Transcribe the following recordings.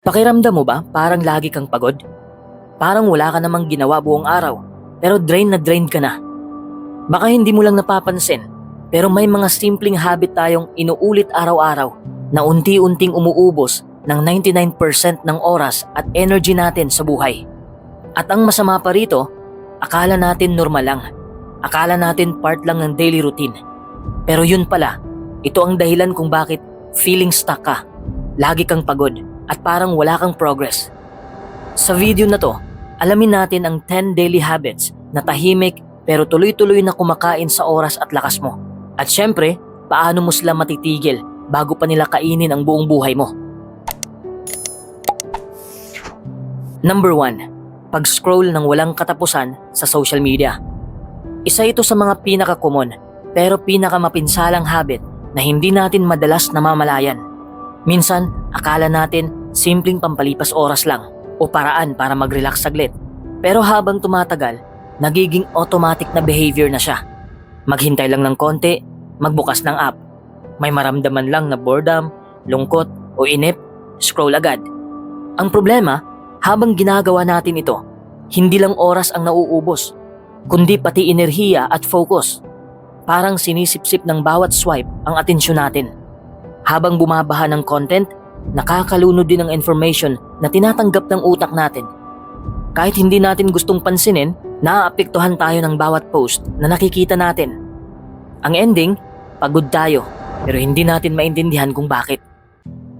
Pakiramdam mo ba parang lagi kang pagod? Parang wala ka namang ginawa buong araw, pero drain na drain ka na. Baka hindi mo lang napapansin, pero may mga simpleng habit tayong inuulit araw-araw na unti-unting umuubos ng 99% ng oras at energy natin sa buhay. At ang masama pa rito, akala natin normal lang. Akala natin part lang ng daily routine. Pero yun pala, ito ang dahilan kung bakit feeling stuck ka. Lagi kang pagod at parang wala kang progress. Sa video na to, alamin natin ang 10 daily habits na tahimik pero tuloy-tuloy na kumakain sa oras at lakas mo. At syempre, paano mo sila matitigil bago pa nila kainin ang buong buhay mo. Number 1. Pag-scroll ng walang katapusan sa social media. Isa ito sa mga pinaka-common pero pinaka-mapinsalang habit na hindi natin madalas namamalayan. Minsan, akala natin simpleng pampalipas oras lang o paraan para mag-relax saglit. Pero habang tumatagal, nagiging automatic na behavior na siya. Maghintay lang ng konti, magbukas ng app. May maramdaman lang na boredom, lungkot o inip, scroll agad. Ang problema, habang ginagawa natin ito, hindi lang oras ang nauubos, kundi pati enerhiya at focus. Parang sinisipsip ng bawat swipe ang atensyon natin. Habang bumabaha ng content, nakakalunod din ng information na tinatanggap ng utak natin. Kahit hindi natin gustong pansinin, naaapektuhan tayo ng bawat post na nakikita natin. Ang ending, pagod tayo pero hindi natin maintindihan kung bakit.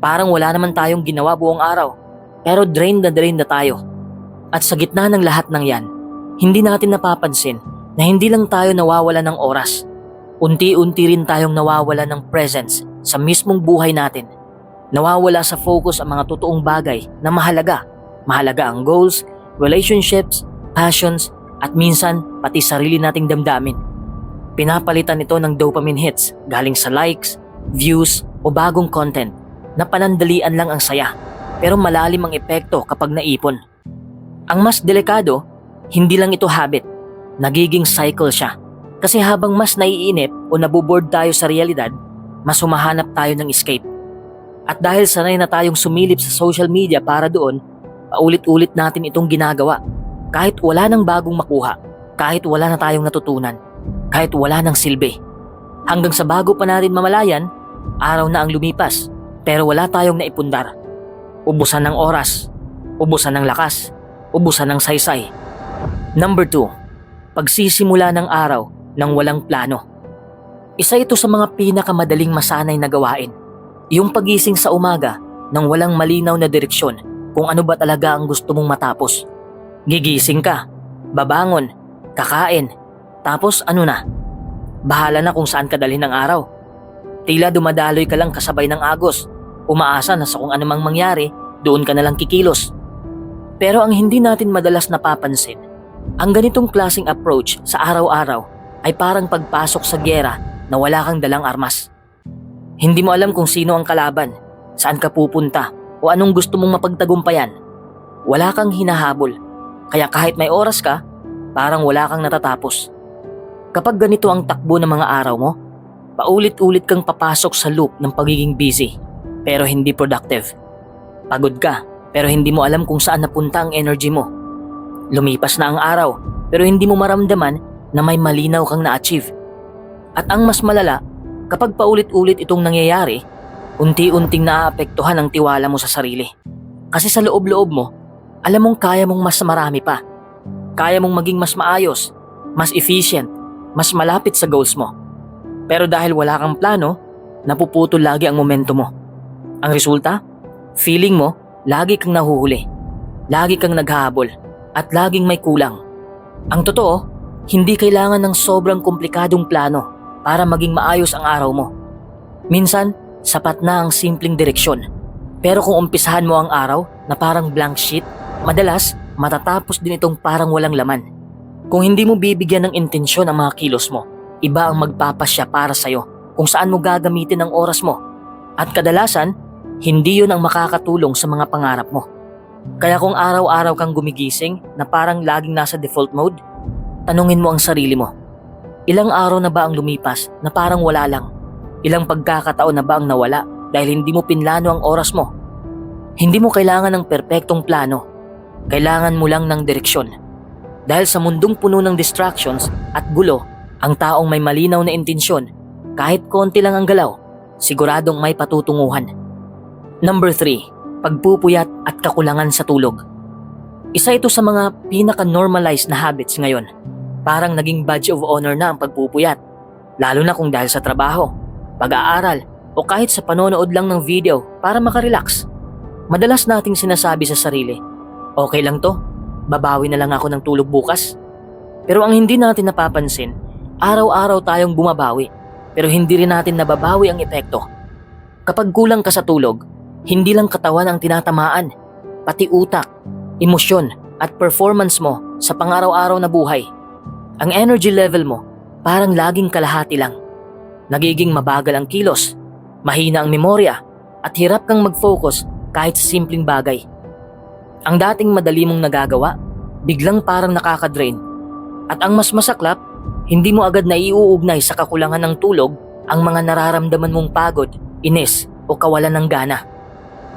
Parang wala naman tayong ginawa buong araw pero drain na drain na tayo. At sa gitna ng lahat ng yan, hindi natin napapansin na hindi lang tayo nawawala ng oras. Unti-unti rin tayong nawawala ng presence sa mismong buhay natin. Nawawala sa focus ang mga totoong bagay na mahalaga. Mahalaga ang goals, relationships, passions, at minsan pati sarili nating damdamin. Pinapalitan ito ng dopamine hits galing sa likes, views o bagong content na panandalian lang ang saya pero malalim ang epekto kapag naipon. Ang mas delikado, hindi lang ito habit, nagiging cycle siya. Kasi habang mas naiinip o nabuboard tayo sa realidad, mas humahanap tayo ng escape. At dahil sanay na tayong sumilip sa social media para doon, paulit-ulit natin itong ginagawa. Kahit wala nang bagong makuha, kahit wala na tayong natutunan, kahit wala nang silbi. Hanggang sa bago pa natin mamalayan, araw na ang lumipas, pero wala tayong naipundar. Ubusan ng oras, ubusan ng lakas, ubusan ng saysay. Number 2. Pagsisimula ng araw ng walang plano. Isa ito sa mga pinakamadaling masanay na gawain. Yung pagising sa umaga nang walang malinaw na direksyon kung ano ba talaga ang gusto mong matapos. Gigising ka, babangon, kakain, tapos ano na? Bahala na kung saan ka dalhin ng araw. Tila dumadaloy ka lang kasabay ng agos, umaasa na sa kung anumang mangyari, doon ka na lang kikilos. Pero ang hindi natin madalas napapansin, ang ganitong klasing approach sa araw-araw ay parang pagpasok sa gyera na wala kang dalang armas. Hindi mo alam kung sino ang kalaban, saan ka pupunta, o anong gusto mong mapagtagumpayan. Wala kang hinahabol, kaya kahit may oras ka, parang wala kang natatapos. Kapag ganito ang takbo ng mga araw mo, paulit-ulit kang papasok sa loop ng pagiging busy, pero hindi productive. Pagod ka, pero hindi mo alam kung saan napunta ang energy mo. Lumipas na ang araw, pero hindi mo maramdaman na may malinaw kang na-achieve. At ang mas malala, kapag paulit-ulit itong nangyayari, unti-unting naaapektuhan ang tiwala mo sa sarili. Kasi sa loob-loob mo, alam mong kaya mong mas marami pa. Kaya mong maging mas maayos, mas efficient, mas malapit sa goals mo. Pero dahil wala kang plano, napuputol lagi ang momento mo. Ang resulta, feeling mo, lagi kang nahuhuli. Lagi kang naghahabol at laging may kulang. Ang totoo, hindi kailangan ng sobrang komplikadong plano para maging maayos ang araw mo. Minsan, sapat na ang simpleng direksyon. Pero kung umpisahan mo ang araw na parang blank sheet, madalas matatapos din itong parang walang laman. Kung hindi mo bibigyan ng intensyon ang mga kilos mo, iba ang magpapasya para sa'yo kung saan mo gagamitin ang oras mo. At kadalasan, hindi yun ang makakatulong sa mga pangarap mo. Kaya kung araw-araw kang gumigising na parang laging nasa default mode, tanungin mo ang sarili mo. Ilang araw na ba ang lumipas na parang wala lang? Ilang pagkakataon na ba ang nawala dahil hindi mo pinlano ang oras mo? Hindi mo kailangan ng perpektong plano. Kailangan mo lang ng direksyon. Dahil sa mundong puno ng distractions at gulo, ang taong may malinaw na intensyon, kahit konti lang ang galaw, siguradong may patutunguhan. Number 3. Pagpupuyat at kakulangan sa tulog. Isa ito sa mga pinaka-normalized na habits ngayon. Parang naging badge of honor na ang pagpupuyat. Lalo na kung dahil sa trabaho, pag-aaral, o kahit sa panonood lang ng video para makarelax. Madalas nating sinasabi sa sarili, okay lang to, babawi na lang ako ng tulog bukas. Pero ang hindi natin napapansin, araw-araw tayong bumabawi, pero hindi rin natin nababawi ang epekto. Kapag kulang ka sa tulog, hindi lang katawan ang tinatamaan, pati utak, emosyon at performance mo sa pang-araw-araw na buhay. Ang energy level mo parang laging kalahati lang. Nagiging mabagal ang kilos, mahina ang memorya, at hirap kang mag-focus kahit sa simpleng bagay. Ang dating madali mong nagagawa, biglang parang nakakadrain. At ang mas masaklap, hindi mo agad na iuugnay sa kakulangan ng tulog ang mga nararamdaman mong pagod, inis o kawalan ng gana.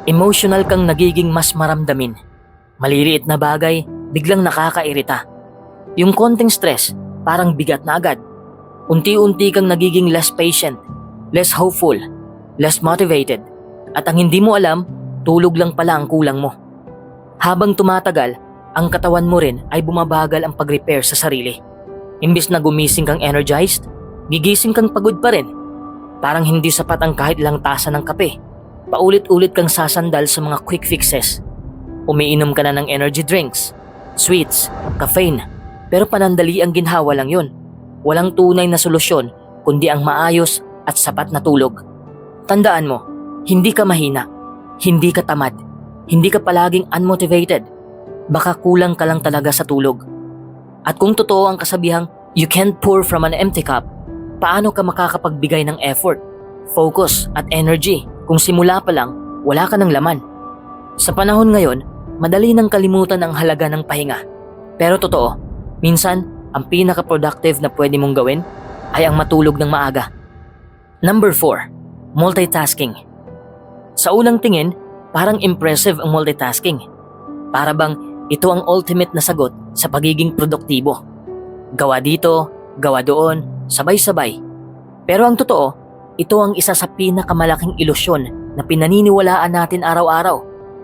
Emotional kang nagiging mas maramdamin. Maliliit na bagay, biglang nakakairita. Yung konting stress, parang bigat na agad. Unti-unti kang nagiging less patient, less hopeful, less motivated. At ang hindi mo alam, tulog lang pala ang kulang mo. Habang tumatagal, ang katawan mo rin ay bumabagal ang pag-repair sa sarili. Imbis na gumising kang energized, gigising kang pagod pa rin. Parang hindi sapat ang kahit lang tasa ng kape. Paulit-ulit kang sasandal sa mga quick fixes. Umiinom ka na ng energy drinks, sweets, caffeine, pero panandali ang ginhawa lang yun. Walang tunay na solusyon kundi ang maayos at sapat na tulog. Tandaan mo, hindi ka mahina, hindi ka tamad, hindi ka palaging unmotivated. Baka kulang ka lang talaga sa tulog. At kung totoo ang kasabihang you can't pour from an empty cup, paano ka makakapagbigay ng effort, focus at energy kung simula pa lang wala ka ng laman? Sa panahon ngayon, madali nang kalimutan ang halaga ng pahinga. Pero totoo, minsan ang pinaka-productive na pwede mong gawin ay ang matulog ng maaga. Number 4. Multitasking. Sa unang tingin, parang impressive ang multitasking. Para bang ito ang ultimate na sagot sa pagiging produktibo. Gawa dito, gawa doon, sabay-sabay. Pero ang totoo, ito ang isa sa pinakamalaking ilusyon na pinaniniwalaan natin araw-araw.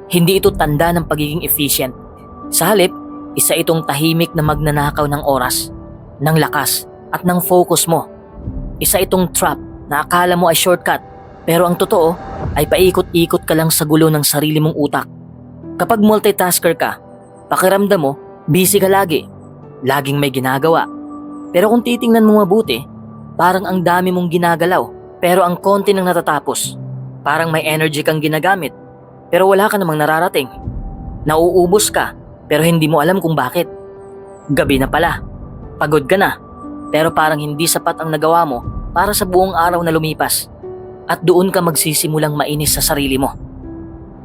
Hindi ito tanda ng pagiging efficient. Sa halip, isa itong tahimik na magnanakaw ng oras, ng lakas, at ng focus mo. Isa itong trap na akala mo ay shortcut, pero ang totoo ay paikot-ikot ka lang sa gulo ng sarili mong utak. Kapag multitasker ka, pakiramdam mo, busy ka lagi. Laging may ginagawa. Pero kung titingnan mo mabuti, parang ang dami mong ginagalaw, pero ang konti nang natatapos. Parang may energy kang ginagamit, pero wala ka namang nararating. Nauubos ka, pero hindi mo alam kung bakit. Gabi na pala. Pagod ka na. Pero parang hindi sapat ang nagawa mo para sa buong araw na lumipas. At doon ka magsisimulang mainis sa sarili mo.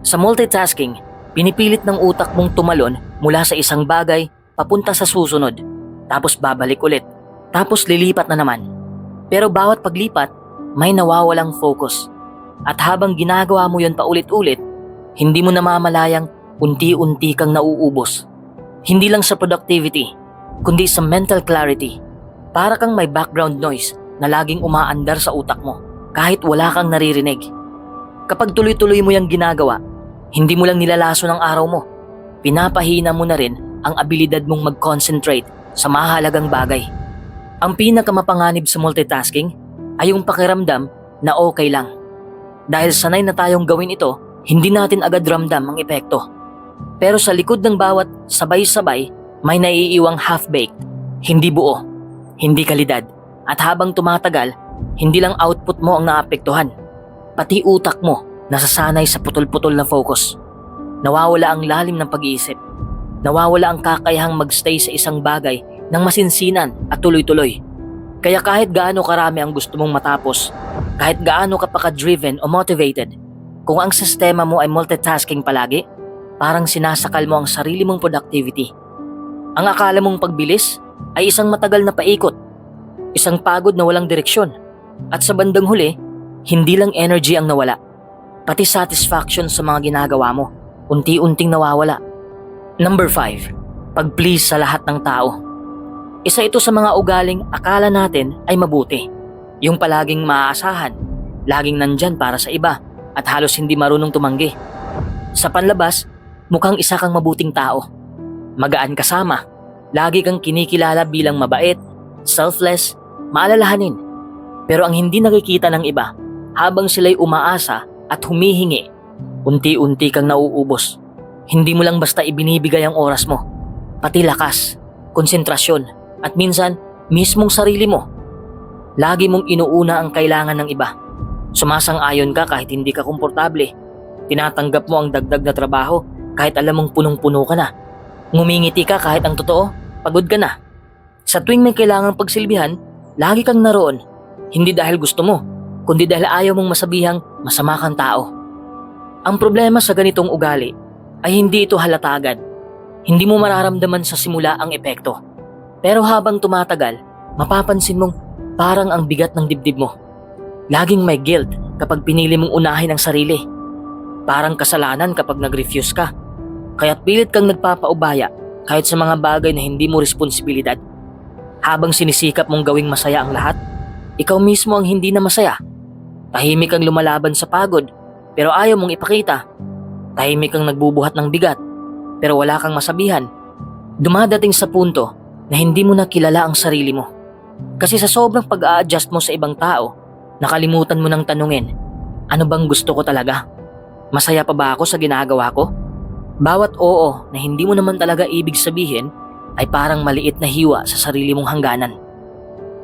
Sa multitasking, pinipilit ng utak mong tumalon mula sa isang bagay papunta sa susunod. Tapos babalik ulit. Tapos lilipat na naman. Pero bawat paglipat, may nawawalang focus. At habang ginagawa mo yon paulit-ulit, hindi mo namamalayang unti-unti kang nauubos. Hindi lang sa productivity, kundi sa mental clarity. Para kang may background noise na laging umaandar sa utak mo kahit wala kang naririnig. Kapag tuloy-tuloy mo yung ginagawa, hindi mo lang nilalaso ng araw mo. Pinapahina mo na rin ang abilidad mong mag-concentrate sa mahalagang bagay. Ang pinakamapanganib sa multitasking ay yung pakiramdam na okay lang. Dahil sanay na tayong gawin ito, hindi natin agad ramdam ang epekto. Pero sa likod ng bawat sabay-sabay, may naiiwang half-baked, hindi buo, hindi kalidad. At habang tumatagal, hindi lang output mo ang naapektuhan, pati utak mo nasasanay sa putol-putol na focus. Nawawala ang lalim ng pag-iisip. Nawawala ang kakayahang magstay sa isang bagay ng masinsinan at tuloy-tuloy. Kaya kahit gaano karami ang gusto mong matapos, kahit gaano ka pa ka-driven o motivated, kung ang sistema mo ay multitasking palagi, parang sinasakal mo ang sarili mong productivity. Ang akala mong pagbilis ay isang matagal na paikot, isang pagod na walang direksyon, at sa bandang huli, hindi lang energy ang nawala. Pati satisfaction sa mga ginagawa mo, unti-unting nawawala. Number 5. Pag-please sa lahat ng tao. Isa ito sa mga ugaling akala natin ay mabuti. Yung palaging maaasahan, laging nandyan para sa iba at halos hindi marunong tumanggi. Sa panlabas, mukhang isa kang mabuting tao. Magaan kasama, lagi kang kinikilala bilang mabait, selfless, maalalahanin. Pero ang hindi nakikita ng iba, habang sila'y umaasa at humihingi, unti-unti kang nauubos. Hindi mo lang basta ibinibigay ang oras mo, pati lakas, konsentrasyon, at minsan, mismong sarili mo. Lagi mong inuuna ang kailangan ng iba. Sumasang-ayon ka kahit hindi ka komportable. Tinatanggap mo ang dagdag na trabaho kahit alam mong punong-puno ka na. Ngumingiti ka kahit ang totoo, pagod ka na. Sa tuwing may kailangang pagsilbihan, lagi kang naroon. Hindi dahil gusto mo, kundi dahil ayaw mong masabihang masama kang tao. Ang problema sa ganitong ugali ay hindi ito halata agad. Hindi mo mararamdaman sa simula ang epekto. Pero habang tumatagal, mapapansin mong parang ang bigat ng dibdib mo. Laging may guilt kapag pinili mong unahin ang sarili. Parang kasalanan kapag nag-refuse ka. Kaya't pilit kang nagpapaubaya kahit sa mga bagay na hindi mo responsibilidad. Habang sinisikap mong gawing masaya ang lahat, ikaw mismo ang hindi na masaya. Tahimik kang lumalaban sa pagod pero ayaw mong ipakita. Tahimik kang nagbubuhat ng bigat pero wala kang masabihan. Dumadating sa punto na hindi mo na kilala ang sarili mo. Kasi sa sobrang pag-a-adjust mo sa ibang tao, nakalimutan mo nang tanungin, ano bang gusto ko talaga? Masaya pa ba ako sa ginagawa ko? Bawat oo na hindi mo naman talaga ibig sabihin ay parang maliit na hiwa sa sarili mong hangganan.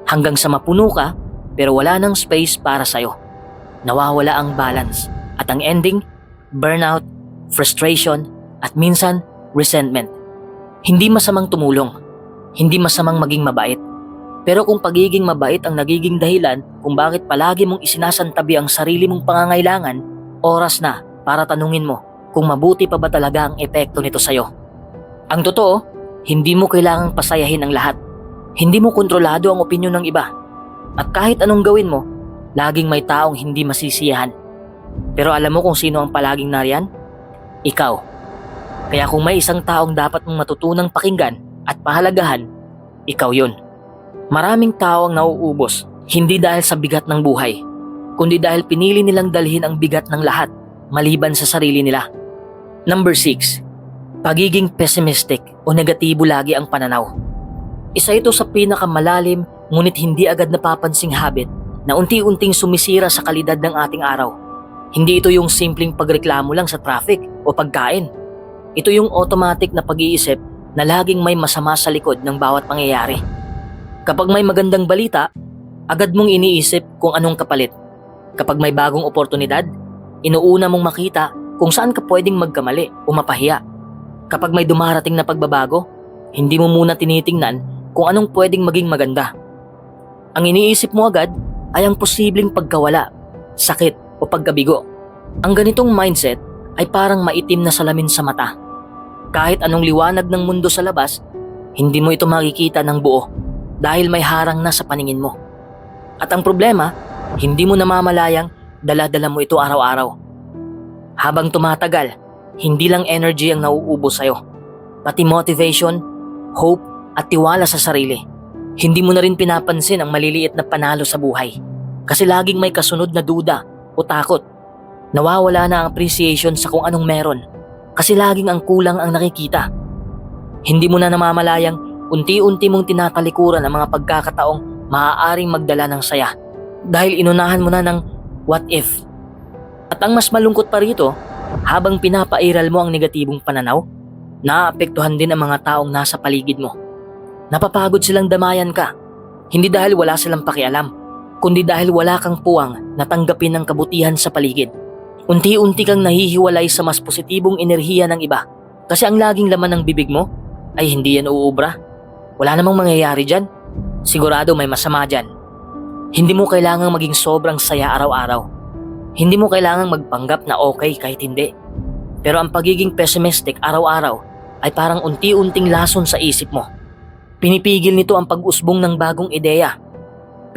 Hanggang sa mapuno ka pero wala nang space para sa'yo. Nawawala ang balance at ang ending, burnout, frustration at minsan resentment. Hindi masamang tumulong, hindi masamang maging mabait. Pero kung pagiging mabait ang nagiging dahilan kung bakit palagi mong isinasantabi ang sarili mong pangangailangan, oras na para tanungin mo kung mabuti pa ba talaga ang epekto nito sa'yo. Ang totoo, hindi mo kailangang pasayahin ang lahat. Hindi mo kontrolado ang opinyon ng iba. At kahit anong gawin mo, laging may taong hindi masisiyahan. Pero alam mo kung sino ang palaging nariyan? Ikaw. Kaya kung may isang taong dapat mong matutunang pakinggan at pahalagahan, ikaw yun. Maraming tao ang nauubos, hindi dahil sa bigat ng buhay, kundi dahil pinili nilang dalhin ang bigat ng lahat maliban sa sarili nila. Number 6. Pagiging pessimistic o negatibo lagi ang pananaw. Isa ito sa pinakamalalim ngunit hindi agad napapansing habit na unti-unting sumisira sa kalidad ng ating araw. Hindi ito yung simpleng pagreklamo lang sa traffic o pagkain. Ito yung automatic na pag-iisip na laging may masama sa likod ng bawat pangyayari. Kapag may magandang balita, agad mong iniisip kung anong kapalit. Kapag may bagong oportunidad, inuuna mong makita kung saan ka pwedeng magkamali o mapahiya. Kapag may dumarating na pagbabago, hindi mo muna tinitingnan kung anong pwedeng maging maganda. Ang iniisip mo agad ay ang posibleng pagkawala, sakit o pagkabigo. Ang ganitong mindset ay parang maitim na salamin sa mata. Kahit anong liwanag ng mundo sa labas, hindi mo ito makikita ng buo dahil may harang na sa paningin mo. At ang problema, hindi mo namamalayang dala-dala mo ito araw-araw. Habang tumatagal, hindi lang energy ang nauubos sa'yo, pati motivation, hope at tiwala sa sarili. Hindi mo na rin pinapansin ang maliliit na panalo sa buhay kasi laging may kasunod na duda o takot. Nawawala na ang appreciation sa kung anong meron kasi laging ang kulang ang nakikita. Hindi mo na namamalayang unti-unti mong tinatalikuran ang mga pagkakataong maaaring magdala ng saya dahil inunahan mo na ng what if. At ang mas malungkot pa rito, habang pinapairal mo ang negatibong pananaw, naapektuhan din ang mga taong nasa paligid mo. Napapagod silang damayan ka, hindi dahil wala silang pakialam, kundi dahil wala kang puwang na tanggapin ang kabutihan sa paligid. Unti-unti kang nahihiwalay sa mas positibong enerhiya ng iba kasi ang laging laman ng bibig mo ay hindi yan uubra. Wala namang mangyayari dyan. Sigurado may masama dyan. Hindi mo kailangang maging sobrang saya araw-araw. Hindi mo kailangang magpanggap na okay kahit hindi. Pero ang pagiging pessimistic araw-araw ay parang unti-unting lason sa isip mo. Pinipigil nito ang pag-usbong ng bagong ideya.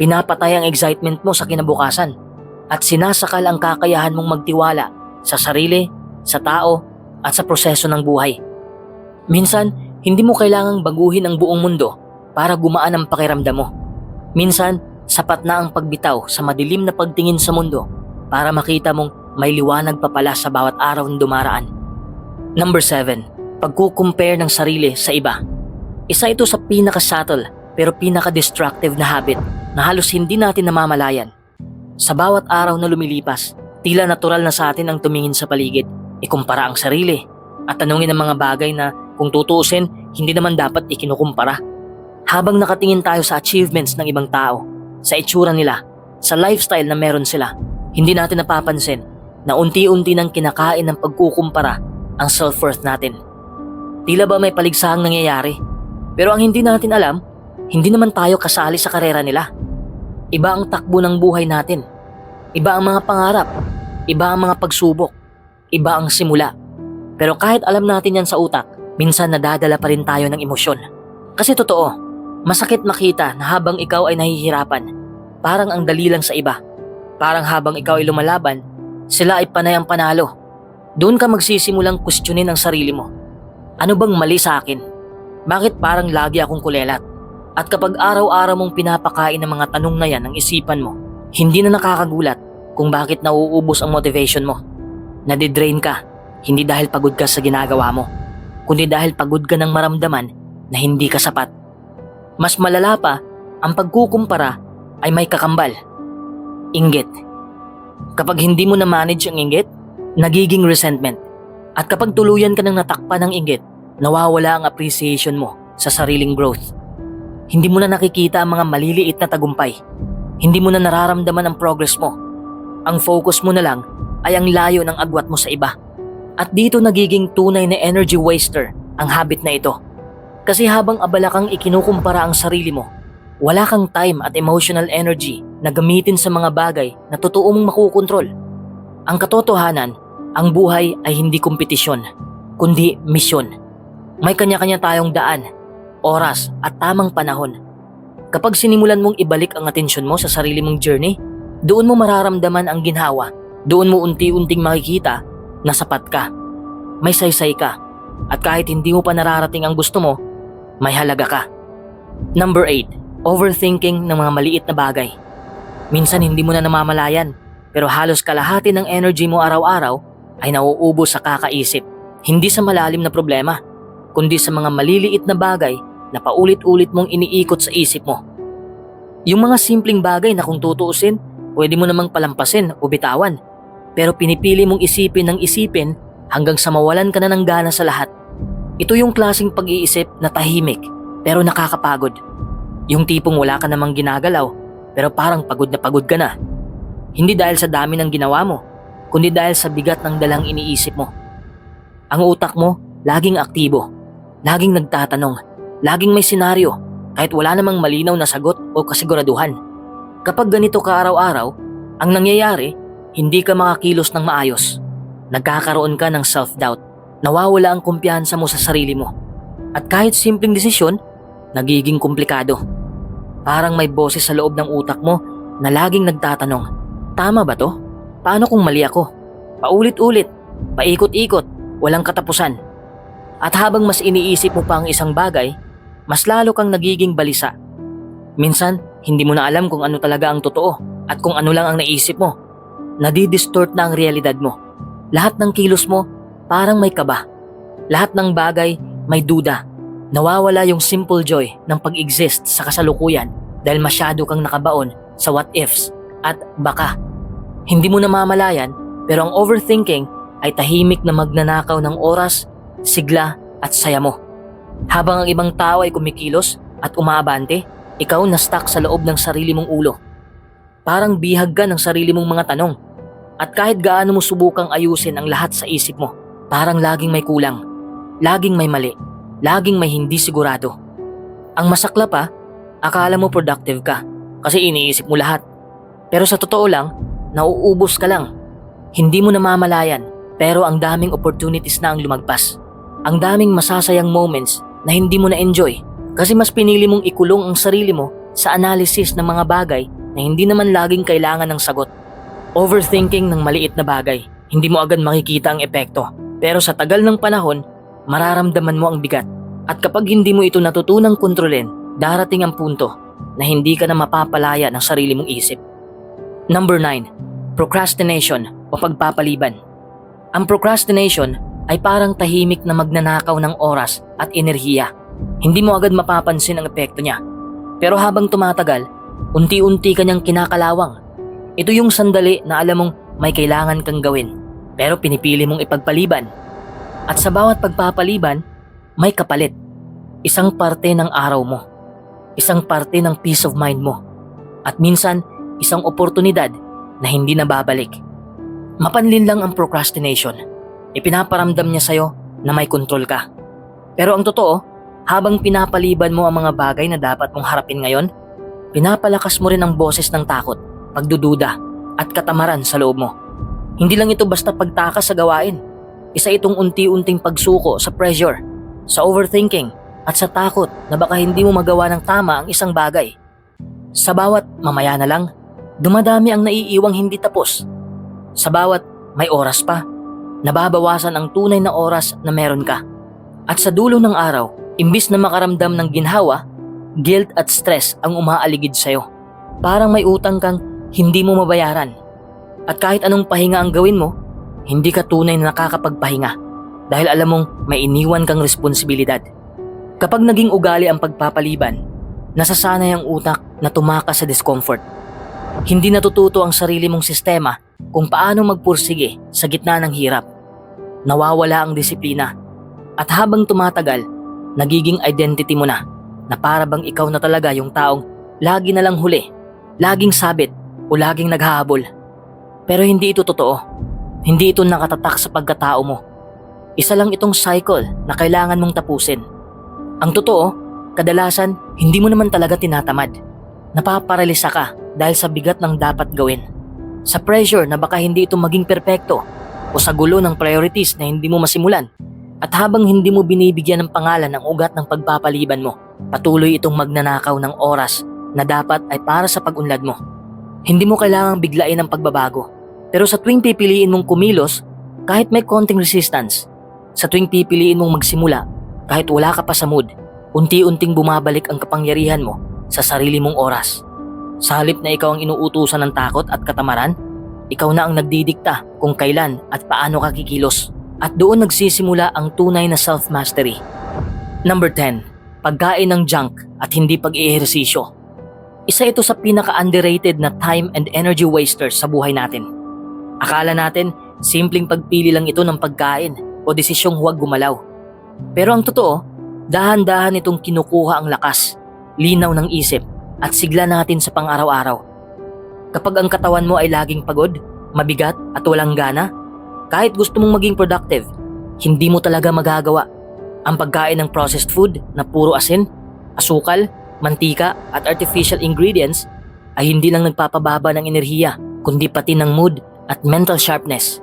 Pinapatay ang excitement mo sa kinabukasan. at sinasakal ang kakayahan mong magtiwala sa sarili, sa tao, at sa proseso ng buhay. Minsan, hindi mo kailangang baguhin ang buong mundo para gumaan ang pakiramdam mo. Minsan, sapat na ang pagbitaw sa madilim na pagtingin sa mundo para makita mong may liwanag pa pala sa bawat araw na dumaraan. Number 7. Pagkukumpare ng sarili sa iba. Isa ito sa pinaka-subtle pero pinaka-destructive na habit na halos hindi natin namamalayan. Sa bawat araw na lumilipas, tila natural na sa atin ang tumingin sa paligid, ikumpara ang sarili, at tanungin ang mga bagay na kung tutuusin, hindi naman dapat ikinukumpara. Habang nakatingin tayo sa achievements ng ibang tao, sa itsura nila, sa lifestyle na meron sila, hindi natin napapansin na unti-unti nang kinakain ng pagkukumpara ang self-worth natin. Tila ba may paligsahang nangyayari? Pero ang hindi natin alam, hindi naman tayo kasali sa karera nila. Iba ang takbo ng buhay natin. Iba ang mga pangarap. Iba ang mga pagsubok. Iba ang simula. Pero kahit alam natin yan sa utak, minsan nadadala pa rin tayo ng emosyon. Kasi totoo, masakit makita na habang ikaw ay nahihirapan, parang ang dali lang sa iba. Parang habang ikaw ay lumalaban, sila ay panay ang panalo. Doon ka magsisimulang kwestiyonin ang sarili mo. Ano bang mali sa akin? Bakit parang lagi akong kulelat? At kapag araw-araw mong pinapakain ng mga tanong na yan ng isipan mo, hindi na nakakagulat kung bakit nauubos ang motivation mo. Nadidrain ka, hindi dahil pagod ka sa ginagawa mo, kundi dahil pagod ka ng maramdaman na hindi ka sapat. Mas malala pa, ang pagkukumpara ay may kakambal. Inggit. Kapag hindi mo na-manage ang inggit, nagiging resentment. At kapag tuluyan ka ng natakpan ng inggit, nawawala ang appreciation mo sa sariling growth. Hindi mo na nakikita ang mga maliliit na tagumpay. Hindi mo na nararamdaman ang progress mo. Ang focus mo na lang ay ang layo ng agwat mo sa iba. At dito nagiging tunay na energy waster ang habit na ito. Kasi habang abala kang ikinukumpara ang sarili mo, wala kang time at emotional energy na gamitin sa mga bagay na totoo mong makukontrol. Ang katotohanan, ang buhay ay hindi kompetisyon, kundi misyon. May kanya-kanya tayong daan, oras at tamang panahon. Kapag sinimulan mong ibalik ang atensyon mo sa sarili mong journey, doon mo mararamdaman ang ginhawa. Doon mo unti-unting makikita na sapat ka. May saysay ka. At kahit hindi mo pa nararating ang gusto mo, may halaga ka. Number 8. Overthinking ng mga maliit na bagay. Minsan hindi mo na namamalayan, pero halos kalahati ng energy mo araw-araw ay nauubos sa kakaisip. Hindi sa malalim na problema, kundi sa mga maliliit na bagay na paulit-ulit mong iniikot sa isip mo. Yung mga simpleng bagay na kung tutuusin, pwede mo namang palampasin o bitawan. Pero pinipili mong isipin ng isipin hanggang sa mawalan ka na ng gana sa lahat. Ito yung klaseng pag-iisip na tahimik pero nakakapagod. Yung tipong wala ka namang ginagalaw pero parang pagod na pagod ka na. Hindi dahil sa dami ng ginawa mo, kundi dahil sa bigat ng dalang iniisip mo. Ang utak mo laging aktibo, laging nagtatanong, laging may senaryo kahit wala namang malinaw na sagot o kasiguraduhan. Kapag ganito ka araw-araw, ang nangyayari, hindi ka makakilos ng maayos. Nagkakaroon ka ng self-doubt. Nawawala ang kumpiyansa mo sa sarili mo. At kahit simpleng desisyon, nagiging komplikado. Parang may boses sa loob ng utak mo na laging nagtatanong, Tama ba to? Paano kung mali ako? Paulit-ulit, paikot-ikot, walang katapusan. At habang mas iniisip mo pa ang isang bagay, mas lalo kang nagiging balisa. Minsan, hindi mo na alam kung ano talaga ang totoo at kung ano lang ang naisip mo. Nadidistort na ang realidad mo. Lahat ng kilos mo, parang may kaba. Lahat ng bagay, may duda. Nawawala yung simple joy ng pag-exist sa kasalukuyan dahil masyado kang nakabaon sa what ifs at baka. Hindi mo namamalayan pero ang overthinking ay tahimik na magnanakaw ng oras, sigla at saya mo. Habang ang ibang tao ay kumikilos at umaabante, ikaw na stuck sa loob ng sarili mong ulo. Parang bihag ka ng sarili mong mga tanong. At kahit gaano mo subukang ayusin ang lahat sa isip mo, parang laging may kulang. Laging may mali. Laging may hindi sigurado. Ang masakla pa, akala mo productive ka kasi iniisip mo lahat. Pero sa totoo lang, nauubos ka lang. Hindi mo namamalayan pero ang daming opportunities na ang lumagpas. Ang daming masasayang moments na hindi mo na-enjoy kasi mas pinili mong ikulong ang sarili mo sa analysis ng mga bagay na hindi naman laging kailangan ng sagot. Overthinking ng maliit na bagay, hindi mo agad makikita ang epekto. Pero sa tagal ng panahon, mararamdaman mo ang bigat. At kapag hindi mo ito natutunang kontrolin, darating ang punto na hindi ka na mapapalaya ng sarili mong isip. Number 9. Procrastination o pagpapaliban. Ang procrastination ay parang tahimik na magnanakaw ng oras at enerhiya. Hindi mo agad mapapansin ang epekto niya. Pero habang tumatagal, unti-unti kanyang kinakalawang. Ito yung sandali na alam mong may kailangan kang gawin, pero pinipili mong ipagpaliban. At sa bawat pagpapaliban, may kapalit. Isang parte ng araw mo. Isang parte ng peace of mind mo. At minsan, isang oportunidad na hindi na babalik. Mapanlin lang ang procrastination. Ipinaparamdam niya sa'yo na may kontrol ka. Pero ang totoo, habang pinapaliban mo ang mga bagay na dapat mong harapin ngayon, pinapalakas mo rin ang boses ng takot, pagdududa, at katamaran sa loob mo. Hindi lang ito basta pagtakas sa gawain. Isa itong unti-unting pagsuko sa pressure, sa overthinking, at sa takot na baka hindi mo magawa ng tama ang isang bagay. Sa bawat mamaya na lang, dumadami ang naiiwang hindi tapos. Sa bawat may oras pa, nababawasan ang tunay na oras na meron ka. At sa dulo ng araw, imbis na makaramdam ng ginhawa, guilt at stress ang umaaligid sa'yo. Parang may utang kang hindi mo mabayaran. At kahit anong pahinga ang gawin mo, hindi ka tunay na nakakapagpahinga dahil alam mong may iniwan kang responsibilidad. Kapag naging ugali ang pagpapaliban, nasasanay ang utak na tumakas sa discomfort. Hindi natututo ang sarili mong sistema kung paano magpursige sa gitna ng hirap. Nawawala ang disiplina at habang tumatagal, nagiging identity mo na na para bang ikaw na talaga yung taong lagi na lang huli, laging sabit o laging naghahabol. Pero hindi ito totoo. Hindi ito nakatatak sa pagkatao mo. Isa lang itong cycle na kailangan mong tapusin. Ang totoo, kadalasan hindi mo naman talaga tinatamad. Napaparalisa ka dahil sa bigat ng dapat gawin. Sa pressure na baka hindi ito maging perpekto o sa gulo ng priorities na hindi mo masimulan. At habang hindi mo binibigyan ng pangalan ang ugat ng pagpapaliban mo, patuloy itong magnanakaw ng oras na dapat ay para sa pag-unlad mo. Hindi mo kailangang biglain ang pagbabago. Pero sa tuwing pipiliin mong kumilos, kahit may konting resistance, sa tuwing pipiliin mong magsimula, kahit wala ka pa sa mood, unti-unting bumabalik ang kapangyarihan mo sa sarili mong oras. Sa halip na ikaw ang inuutusan ng takot at katamaran, ikaw na ang nagdidikta kung kailan at paano ka kikilos. At doon nagsisimula ang tunay na self-mastery. Number 10. Pagkain ng junk at hindi pag-iihersisyo. Isa ito sa pinaka-underrated na time and energy wasters sa buhay natin. Akala natin, simpleng pagpili lang ito ng pagkain o desisyong huwag gumalaw. Pero ang totoo, dahan-dahan itong kinukuha ang lakas, linaw ng isip at sigla natin sa pang-araw-araw. Kapag ang katawan mo ay laging pagod, mabigat at walang gana, kahit gusto mong maging productive, hindi mo talaga magagawa. Ang pagkain ng processed food na puro asin, asukal, mantika at artificial ingredients ay hindi lang nagpapababa ng enerhiya, kundi pati ng mood at mental sharpness.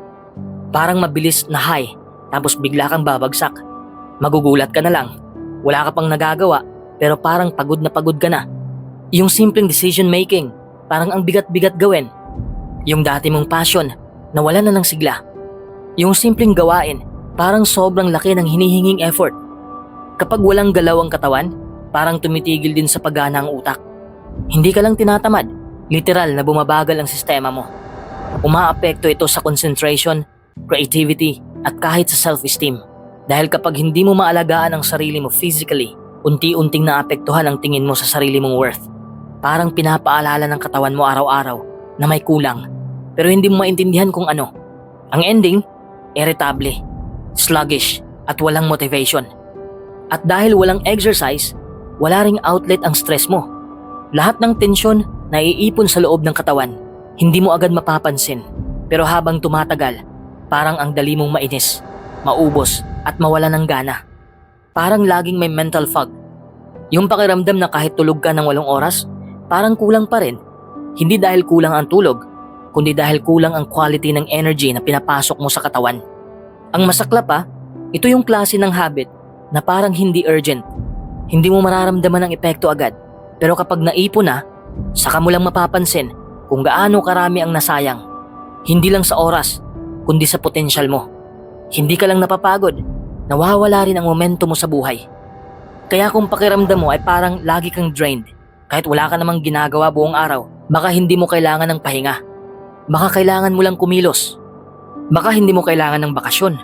Parang mabilis na high, tapos bigla kang babagsak. Magugulat ka na lang. Wala ka pang nagagawa, pero parang pagod na pagod ka na. Yung simpleng decision making, parang ang bigat-bigat gawin. Yung dati mong passion, nawala na ng sigla. Yung simpleng gawain, parang sobrang laki ng hinihinging effort. Kapag walang galaw ang katawan, parang tumitigil din sa paggana ang utak. Hindi ka lang tinatamad, literal na bumabagal ang sistema mo. Umaapekto ito sa concentration, creativity, at kahit sa self-esteem. Dahil kapag hindi mo maalagaan ang sarili mo physically, unti-unting naapektuhan ang tingin mo sa sarili mong worth. Parang pinapaalala ng katawan mo araw-araw na may kulang, pero hindi mo maintindihan kung ano. Ang ending, irritable, sluggish, at walang motivation. At dahil walang exercise, wala ring outlet ang stress mo. Lahat ng tensyon na iipon sa loob ng katawan, hindi mo agad mapapansin. Pero habang tumatagal, parang ang dali mong mainis, maubos at mawala ng gana. Parang laging may mental fog. Yung pakiramdam na kahit tulog ka ng walong oras, parang kulang pa rin. Hindi dahil kulang ang tulog, kundi dahil kulang ang quality ng energy na pinapasok mo sa katawan. Ang masakla pa, ito yung klase ng habit na parang hindi urgent. Hindi mo mararamdaman ang epekto agad. Pero kapag naipon na, saka mo lang mapapansin kung gaano karami ang nasayang. Hindi lang sa oras, kundi sa potensyal mo. Hindi ka lang napapagod, nawawala rin ang momento mo sa buhay. Kaya kung pakiramdam mo ay parang lagi kang drained, kahit wala ka namang ginagawa buong araw, baka hindi mo kailangan ng pahinga. Baka kailangan mo lang kumilos. Baka hindi mo kailangan ng bakasyon.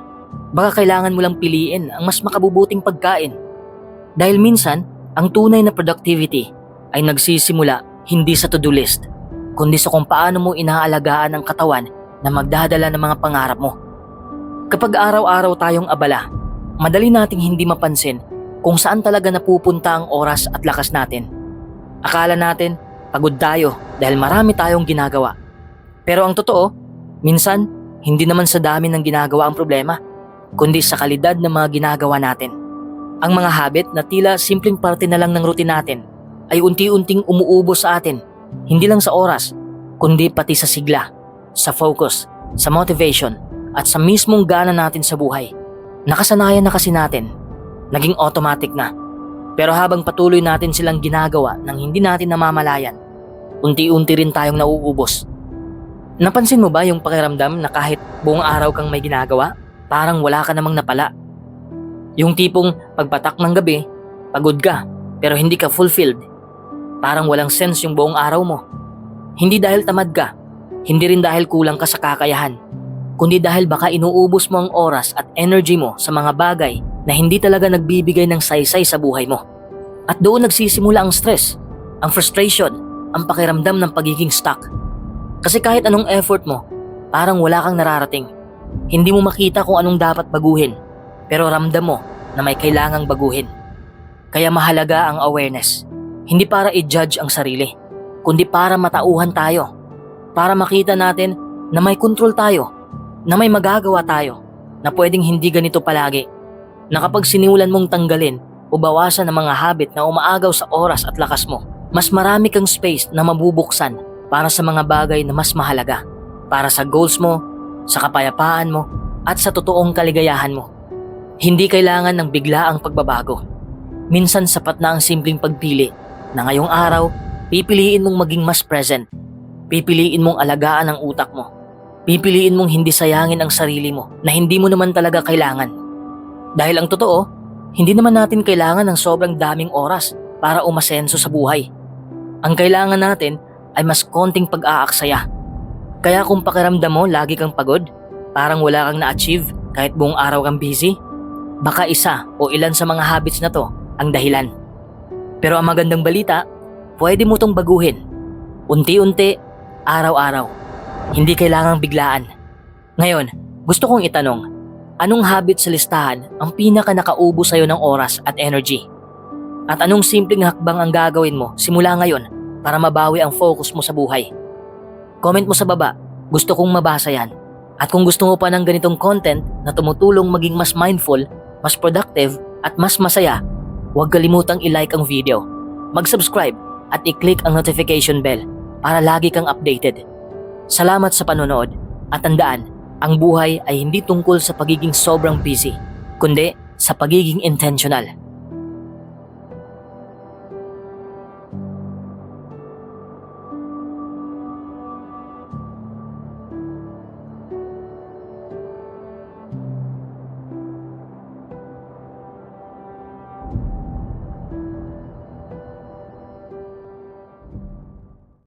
Baka kailangan mo lang piliin ang mas makabubuting pagkain. Dahil minsan, ang tunay na productivity ay nagsisimula hindi sa to-do list, kundi sa kung paano mo inaalagaan ang katawan na magdadala ng mga pangarap mo. Kapag araw-araw tayong abala, madali nating hindi mapansin kung saan talaga napupunta ang oras at lakas natin. Akala natin, pagod tayo dahil marami tayong ginagawa. Pero ang totoo, minsan, hindi naman sa dami ng ginagawa ang problema, kundi sa kalidad ng mga ginagawa natin. Ang mga habit na tila simpleng parte na lang ng routine natin ay unti-unting umuubo sa atin, hindi lang sa oras, kundi pati sa sigla, sa focus, sa motivation, at sa mismong gana natin sa buhay. Nakasanayan na kasi natin, naging automatic na. Pero habang patuloy natin silang ginagawa nang hindi natin namamalayan, unti-unti rin tayong nauubos. Napansin mo ba yung pakiramdam na kahit buong araw kang may ginagawa, parang wala ka namang napala? Yung tipong pagpatak ng gabi, pagod ka, pero hindi ka fulfilled. Parang walang sense yung buong araw mo. Hindi dahil tamad ka, hindi rin dahil kulang ka sa kakayahan, kundi dahil baka inuubos mo ang oras at energy mo sa mga bagay na hindi talaga nagbibigay ng saysay sa buhay mo. At doon nagsisimula ang stress, ang frustration, ang pakiramdam ng pagiging stuck. Kasi kahit anong effort mo, parang wala kang nararating. Hindi mo makita kung anong dapat baguhin, pero ramdam mo na may kailangang baguhin. Kaya mahalaga ang awareness. Hindi para i-judge ang sarili, kundi para matauhan tayo. Para makita natin na may control tayo, na may magagawa tayo, na pwedeng hindi ganito palagi. Na kapag sinimulan mong tanggalin o bawasan ang mga habit na umaagaw sa oras at lakas mo, mas marami kang space na mabubuksan para sa mga bagay na mas mahalaga. Para sa goals mo, sa kapayapaan mo, at sa totoong kaligayahan mo. Hindi kailangan ng bigla ang pagbabago. Minsan sapat na ang simpleng pagpili na ngayong araw, pipiliin mong maging mas present. Pipiliin mong alagaan ang utak mo. Pipiliin mong hindi sayangin ang sarili mo na hindi mo naman talaga kailangan. Dahil ang totoo, hindi naman natin kailangan ng sobrang daming oras para umasenso sa buhay. Ang kailangan natin ay mas konting pag-aaksaya. Kaya kung pakiramdam mo lagi kang pagod, parang wala kang na-achieve kahit buong araw kang busy, baka isa o ilan sa mga habits na to ang dahilan. Pero ang magandang balita, pwede mo tong baguhin. Unti-unti, araw-araw. Hindi kailangang biglaan. Ngayon, gusto kong itanong, anong habit sa listahan ang pinaka nakaubo sa'yo ng oras at energy? At anong simpleng hakbang ang gagawin mo simula ngayon para mabawi ang focus mo sa buhay? Comment mo sa baba, gusto kong mabasa yan. At kung gusto mo pa ng ganitong content na tumutulong maging mas mindful, mas productive, at mas masaya, huwag kalimutang i-like ang video, mag-subscribe, at i-click ang notification bell para lagi kang updated. Salamat sa panonood at tandaan, ang buhay ay hindi tungkol sa pagiging sobrang busy, kundi sa pagiging intentional.